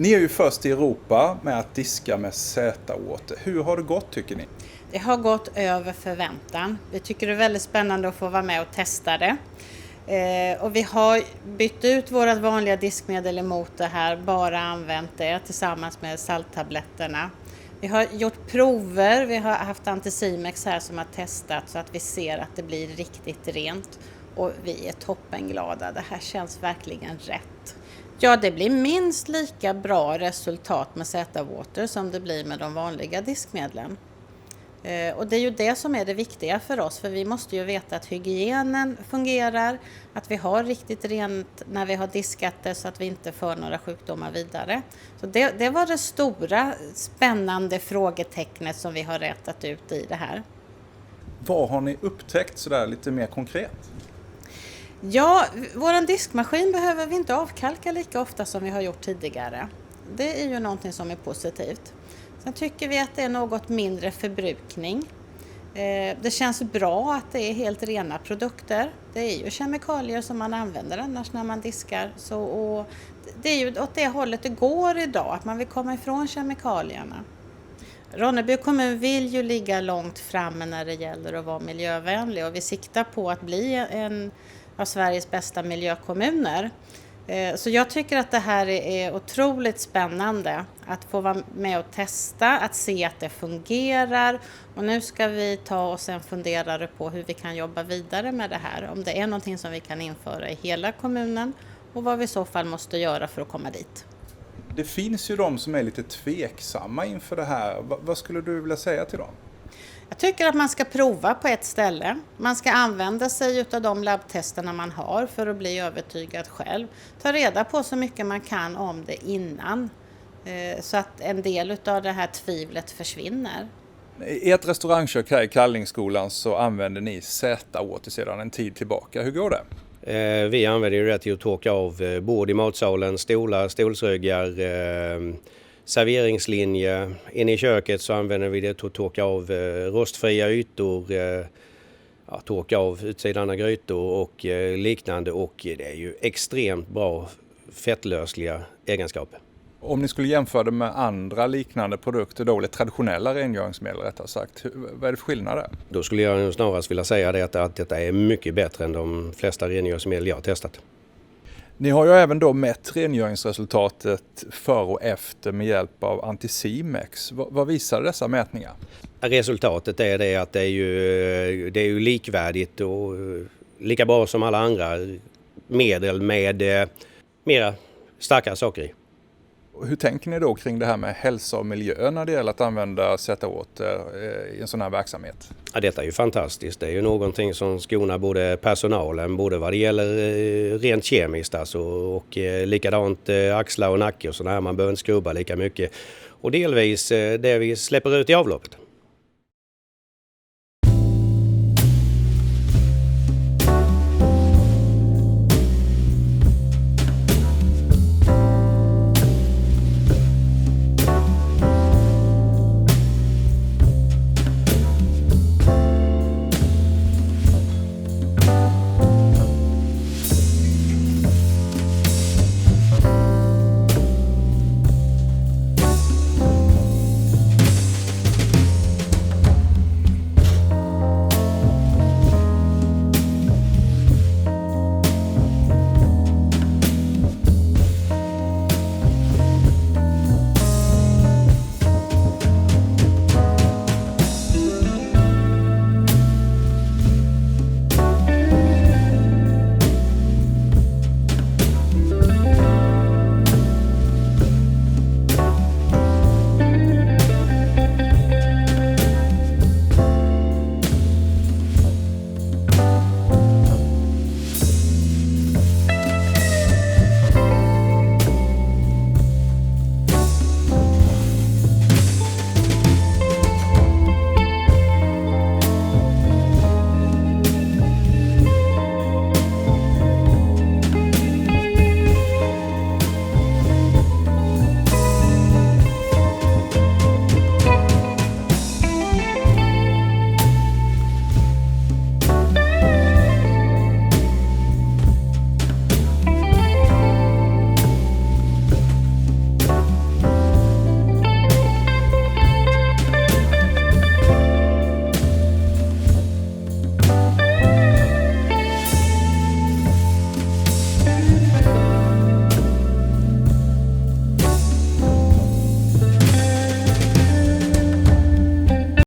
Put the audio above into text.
Ni är ju först i Europa med att diska med Z-Water. Hur har det gått tycker ni? Det har gått över förväntan. Vi tycker det är väldigt spännande att få vara med och testa det. Eh, och vi har bytt ut vårt vanliga diskmedel emot det här, bara använt det tillsammans med salttabletterna. Vi har gjort prover, vi har haft Anticimex här som har testat så att vi ser att det blir riktigt rent. Och vi är toppenglada, det här känns verkligen rätt. Ja, det blir minst lika bra resultat med Z-Water som det blir med de vanliga diskmedlen. Eh, och det är ju det som är det viktiga för oss, för vi måste ju veta att hygienen fungerar, att vi har riktigt rent när vi har diskat det så att vi inte för några sjukdomar vidare. Så det, det var det stora spännande frågetecknet som vi har rätat ut i det här. Vad har ni upptäckt sådär lite mer konkret? Ja, vår diskmaskin behöver vi inte avkalka lika ofta som vi har gjort tidigare. Det är ju någonting som är positivt. Sen tycker vi att det är något mindre förbrukning. Eh, det känns bra att det är helt rena produkter. Det är ju kemikalier som man använder annars när man diskar. Så, och det är ju åt det hållet det går idag, att man vill komma ifrån kemikalierna. Ronneby kommun vill ju ligga långt framme när det gäller att vara miljövänlig och vi siktar på att bli en av Sveriges bästa miljökommuner. Eh, så jag tycker att det här är otroligt spännande att få vara med och testa, att se att det fungerar och nu ska vi ta oss en funderare på hur vi kan jobba vidare med det här. Om det är någonting som vi kan införa i hela kommunen och vad vi i så fall måste göra för att komma dit. Det finns ju de som är lite tveksamma inför det här. Vad skulle du vilja säga till dem? Jag tycker att man ska prova på ett ställe. Man ska använda sig av de labbtesterna man har för att bli övertygad själv. Ta reda på så mycket man kan om det innan eh, så att en del av det här tvivlet försvinner. I ert restaurangkök här i Kallingsskolan så använder ni Z-Water sedan en tid tillbaka. Hur går det? Eh, vi använder det till att torka av eh, bord i matsalen, stolar, stolsryggar, serveringslinje. Inne i köket så använder vi det till att torka av eh, rostfria ytor, eh, ja, torka av utsidan av grytor och eh, liknande och det är ju extremt bra fettlösliga egenskaper. Om ni skulle jämföra det med andra liknande produkter då, eller traditionella rengöringsmedel rättare sagt, vad är det för skillnader? Då skulle jag snarast vilja säga det att detta är mycket bättre än de flesta rengöringsmedel jag har testat. Ni har ju även då mätt rengöringsresultatet före och efter med hjälp av Anticimex. Vad visar dessa mätningar? Resultatet är det att det är ju, det är ju likvärdigt och eh, lika bra som alla andra medel med eh, mera starka saker i. Hur tänker ni då kring det här med hälsa och miljö när det gäller att använda sätta åt eh, i en sån här verksamhet? Ja, detta är ju fantastiskt. Det är ju någonting som skonar både personalen, både vad det gäller eh, rent kemiskt alltså, och eh, likadant axlar och nacke och sådär. Man behöver inte skrubba lika mycket. Och delvis det vi släpper ut i avloppet.